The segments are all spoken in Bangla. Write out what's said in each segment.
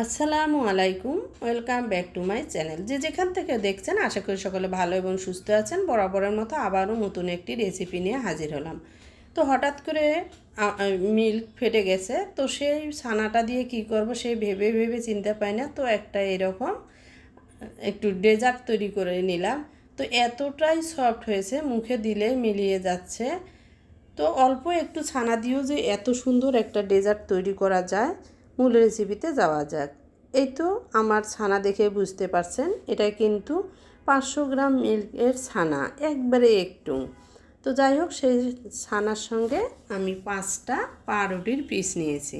আসসালামু আলাইকুম, welcome back to my channel. যে যেখান থেকে দেখছেন, আশা করি সকলে ভালো এবং সুস্থ আছেন। বরাবরের মতো আবারও নতুন একটি রেসিপি নিয়ে হাজির হলাম। তো হঠাৎ করে মিল্ক ফেটে গেছে। তো সেই ছানাটা দিয়ে কি করব, সেই ভেবে ভেবে চিনতে পাই না। তো একটা এরকম, একটু ডেজার্ট তৈরি করে নিলাম। তো এতটাই সফট হয়েছে, মুখে দিলে মিলিয়ে যাচ্ছে। তো অল্প একটু ছানা দিয়েও যে এত সুন্দর একটা ডেজার্ট তৈরি করা যায়। মূল রেসিপিতে যাওয়া যাক। এই তো আমার ছানা দেখে বুঝতে পারছেন, এটা কিন্তু পাঁচশো গ্রাম মিল্কের ছানা, একবারে একটু। তো যাই হোক, সেই ছানার সঙ্গে আমি পাঁচটা পাউরুটির পিস নিয়েছি।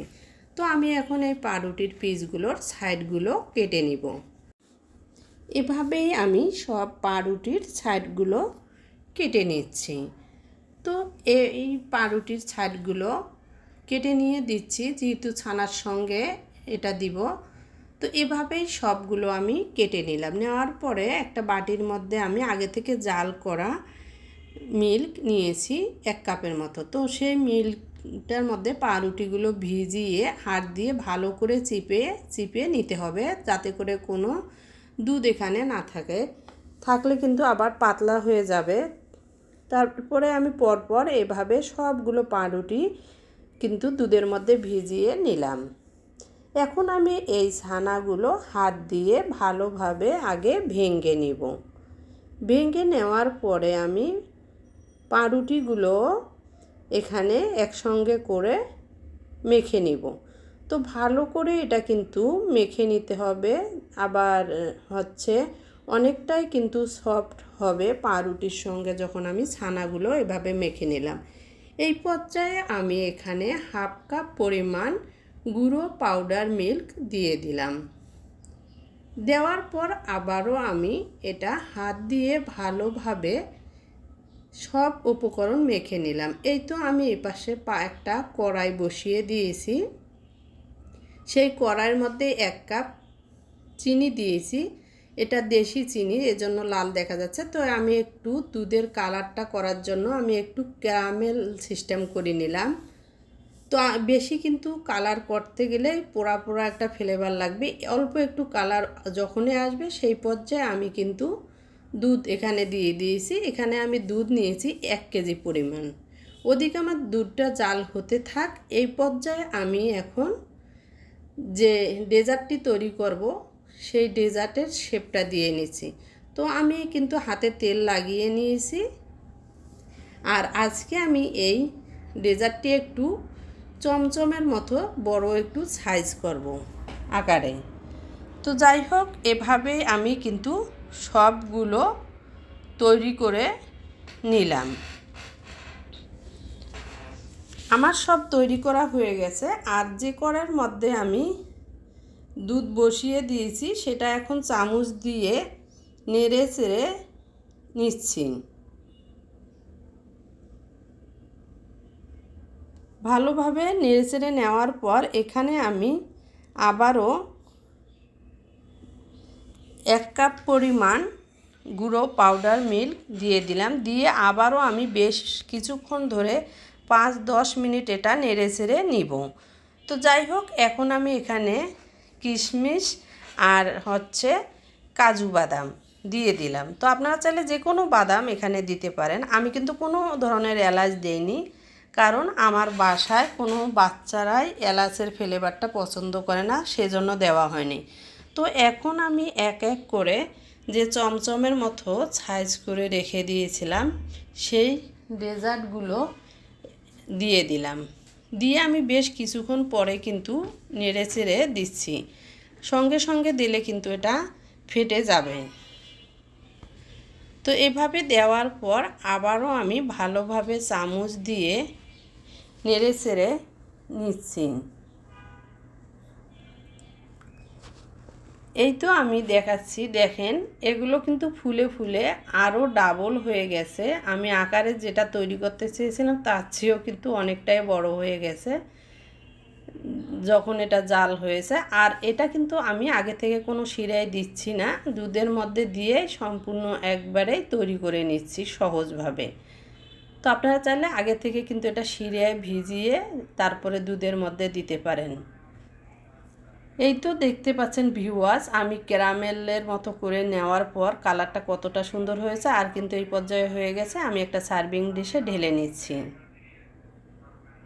তো আমি এখন এই পাউরুটির পিসগুলোর সাইডগুলো কেটে নিব। এভাবেই আমি সব পাউরুটির সাইডগুলো কেটে নিচ্ছি। তো এই পাউরুটির ছাইডগুলো কেটে নিয়ে দিচ্ছি, যেহেতু ছানার সঙ্গে এটা দিব। তো এভাবেই সবগুলো আমি কেটে নিলাম। নেওয়ার পরে একটা বাটির মধ্যে আমি আগে থেকে জাল করা মিল্ক নিয়েছি এক কাপের মতো। তো সেই মিল্কটার মধ্যে পাউরুটিগুলো ভিজিয়ে হাত দিয়ে ভালো করে চিপে চিপে নিতে হবে, যাতে করে কোনো দুধ এখানে না থাকে। থাকলে কিন্তু আবার পাতলা হয়ে যাবে। তারপরে আমি পরপর এভাবে সবগুলো পাউরুটি কিন্তু দুধের মধ্যে ভিজিয়ে নিলাম। এখন আমি এই ছানাগুলো হাত দিয়ে ভালোভাবে আগে ভেঙে নিব। ভেঙে নেওয়ার পরে আমি পাউরুটিগুলো এখানে একসঙ্গে করে মেখে নিব। তো ভালো করে এটা কিন্তু মেখে নিতে হবে। আবার হচ্ছে অনেকটাই কিন্তু সফট হবে পাউরুটির সঙ্গে যখন আমি ছানাগুলো এভাবে মেখে নিলাম। এই পর্যায়ে আমি এখানে হাফ কাপ পরিমাণ গুঁড়ো পাউডার মিল্ক দিয়ে দিলাম। দেওয়ার পর আবারও আমি এটা হাত দিয়ে ভালোভাবে সব উপকরণ মেখে নিলাম। এই তো আমি এপাশে পা একটা কড়াই বসিয়ে দিয়েছি। সেই কড়াইয়ের মধ্যে এক কাপ চিনি দিয়েছি। এটা দেশি চিনি, এজন্য লাল দেখা যাচ্ছে। তো আমি একটু দুধের কালারটা করার জন্য আমি একটু ক্যারামেল সিস্টেম করে নিলাম। তো বেশি কিন্তু কালার করতে গেলে পোড়া পোড়া একটা ফ্লেভার লাগবে। অল্প একটু কালার যখনই আসবে সেই পর্যায়ে আমি কিন্তু দুধ এখানে দিয়ে দিয়েছি। এখানে আমি দুধ নিয়েছি এক কেজি পরিমাণ। ওদিকে আমার দুধটা জাল হতে থাক। এই পর্যায়ে আমি এখন যে ডেজার্টটি তৈরি করব সেই ডেজার্টের শেপটা দিয়ে নিচ্ছি তো আমি কিন্তু হাতে তেল লাগিয়ে নিয়েছি। আর আজকে আমি এই ডেজার্টটি একটু চমচমের মতো বড় একটু সাইজ করব আকারে। তো যাই হোক এভাবে আমি কিন্তু সবগুলো তৈরি করে নিলাম। আমার সব তৈরি করা হয়ে গেছে। আর যে করার মধ্যে আমি দুধ বসিয়ে দিয়েছি, সেটা এখন চামচ দিয়ে নেড়ে চেড়ে নিচ্ছি। ভালোভাবে নেড়ে চেড়ে নেওয়ার পর এখানে আমি আবারও এক কাপ পরিমাণ গুঁড়ো পাউডার মিল্ক দিয়ে দিলাম, দিয়ে আবারও আমি বেশ কিছুক্ষণ ধরে পাঁচ দশ মিনিট এটা নেড়ে চেড়ে নিব। তো যাই হোক, এখন আমি এখানে কিশমিশ আর হচ্ছে কাজু বাদাম দিয়ে দিলাম। তো আপনারা চাইলে যে কোনো বাদাম এখানে দিতে পারেন। আমি কিন্তু কোনো ধরনের এলাচ দেইনি, কারণ আমার বাসায় কোনো বাচ্চারাই এলাচের ফ্লেভারটা পছন্দ করে না, সেজন্য দেওয়া হয়নি। তো এখন আমি এক এক করে যে চমচমের মতো সাইজ করে রেখে দিয়েছিলাম, সেই ডেজার্টগুলো দিয়ে দিলাম। দিয়ে আমি বেশ কিছুক্ষণ পরে কিন্তু নেড়ে চেড়ে দিচ্ছি। সঙ্গে সঙ্গে দিলে কিন্তু এটা ফেটে যাবে। তো এভাবে দেওয়ার পর আবারও আমি ভালোভাবে চামচ দিয়ে নেড়ে চেড়ে নিচ্ছি। এই তো আমি দেখাচ্ছি, দেখেন। এগুলো কিন্তু ফুলে ফুলে আরও ডাবল হয়ে গেছে। আমি আকারে যেটা তৈরি করতে চেয়েছিলাম, তার চেয়েও কিন্তু অনেকটাই বড় হয়ে গেছে। যখন এটা জাল হয়েছে, আর এটা কিন্তু আমি আগে থেকে কোনো শিরায় দিচ্ছি না। দুধের মধ্যে দিয়ে সম্পূর্ণ একবারেই তৈরি করে নিচ্ছি সহজভাবে। তো আপনারা চাইলে আগে থেকে কিন্তু এটা শিরায় ভিজিয়ে তারপরে দুধের মধ্যে দিতে পারেন। এই তো দেখতে পাচ্ছেন ভিউয়ার্স আমি ক্যারামেলের মতো করে নেওয়ার পর কালারটা কতটা সুন্দর হয়েছে আর কিন্তু এই পর্যায়ে হয়ে গেছে, আমি একটা সার্ভিং ডিশে ঢেলে নিচ্ছি।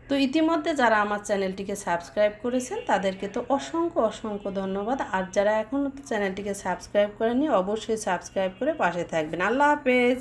তো ইতিমধ্যে যারা আমার চ্যানেলটিকে সাবস্ক্রাইব করেছেন, তাদেরকে তো অসংখ্য অসংখ্য ধন্যবাদ। আর যারা এখনও চ্যানেলটিকে সাবস্ক্রাইব করেনি অবশ্যই সাবস্ক্রাইব করে পাশে থাকবেন। আল্লাহ হাফেজ!